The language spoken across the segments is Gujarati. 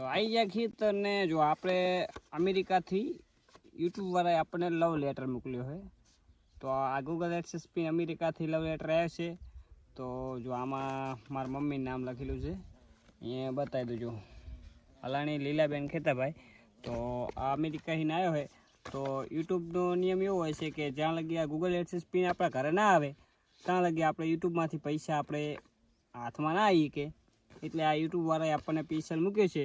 તો આવી ગયા ખીત ને જો આપણે અમેરિકાથી યુટ્યુબવાળાએ આપણને લવ લેટર મોકલ્યો છે. તો આ ગૂગલ એક્સેસ પિન અમેરિકાથી લવ લેટર આવ્યો છે. તો જો આમાં મારા મમ્મીનું નામ લખેલું છે. અહીંયા બતાવી દેજો હલાણી લીલાબેન ખેતાભાઈ તો આ અમેરિકાથી આવ્યો હોય તો યુટ્યુબનો નિયમ એવો હોય છે કે જ્યાં લગી આ ગૂગલ એક્સેસ પિન આપણા ઘરે ના આવે, ત્યાં લગી આપણે યુટ્યુબમાંથી પૈસા આપણે હાથમાં ના આવી કે. એટલે આ યુટ્યુબવાળાએ આપણને પીસલ મૂક્યો છે.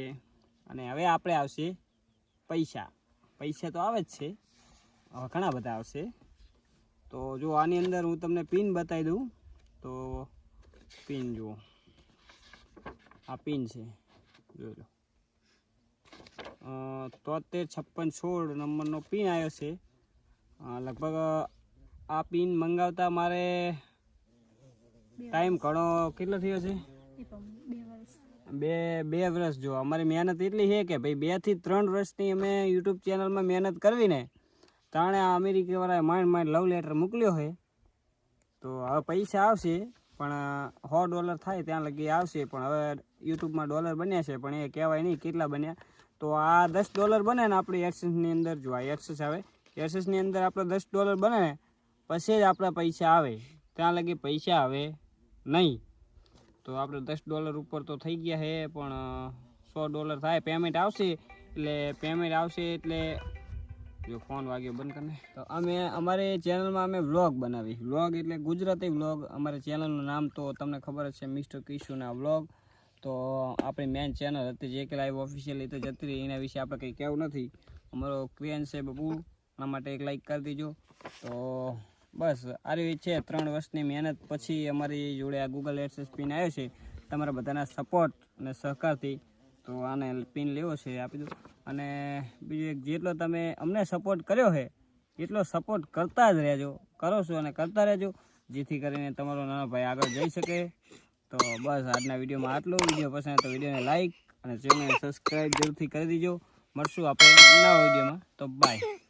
અને હવે આપણે આવશે પૈસા. પૈસા તો આવે જ છે. હવે ઘણા બધા આવશે. તો જો આની અંદર હું તમને પિન બતાવી દઉં. તો પિન જુઓ. આ પિન છે. અ, તોતેર છપ્પન સોળ નંબરનો પિન આવ્યો છે. લગભગ આ પિન મંગાવતા મારે ટાઈમ ઘણો કેટલો થયો છે? બે બે વર્ષ જો. અમારી મહેનત એટલી છે કે ભાઈ બેથી ત્રણ વર્ષની અમે યુટ્યુબ ચેનલમાં મહેનત કરવી ને તાણે આ અમેરિકા વાળાએ માંડ માંડ લવ લેટર મોકલ્યો છે. તો હવે પૈસા આવશે, પણ સો ડોલર થાય ત્યાં લગી આવશે. પણ હવે યુટ્યુબમાં ડોલર બન્યા છે, પણ એ કહેવાય નહીં કેટલા બન્યા. તો આ દસ ડોલર બને ને આપણી એક્સેસની અંદર. જો આ એક્સેસ આવે એક્સેસની અંદર આપણે દસ ડોલર બને પછી જ આપણા પૈસા આવે. ત્યાં લગી પૈસા આવે નહીં. તો આપણે દસ ડોલર ઉપર તો થઈ ગયા છે પણ સો ડોલર થાય પેમેન્ટ આવશે. એટલે પેમેન્ટ આવશે એટલે જો ફોન વાગ્યો બંધ કરીને તો અમે, અમારી ચેનલમાં અમે વ્લોગ બનાવી. વ્લોગ એટલે ગુજરાતી વ્લોગ અમારી ચેનલનું નામ તો તમને ખબર જ છે મિસ્ટર કિશુના વ્લોગ તો આપણી મેન ચેનલ હતી, જે કે લાઈવ ઓફિશિયલી તો જતી રહી. એના વિશે આપણે કંઈ કહેવું નથી. અમારો ક્રિયાન છે બબુ. એના માટે એક લાઈક કરી દીજો. તો બસ આવી છે ત્રણ વર્ષની મહેનત. પછી અમારી જોડે આ ગૂગલ એડસેસ પિન આવ્યો છે. તમારા બધાના સપોર્ટ અને સહકારથી. તો આને પિન લેવો છે, આપી દો. અને બીજું એક, જેટલો તમે અમને સપોર્ટ કર્યો છે, એટલો સપોર્ટ કરતા જ રહેજો. કરો છો અને કરતા રહેજો, જેથી કરીને તમારો નાનો ભાઈ આગળ જઈ શકે. તો બસ, આજના વિડીયોમાં આટલું. વીડિયો પસંદ તો વિડીયોને લાઈક અને ચેનલને સબસ્ક્રાઈબ જરૂરથી કરી દીજો. મળશું આપણે નવા વિડીયોમાં. તો બાય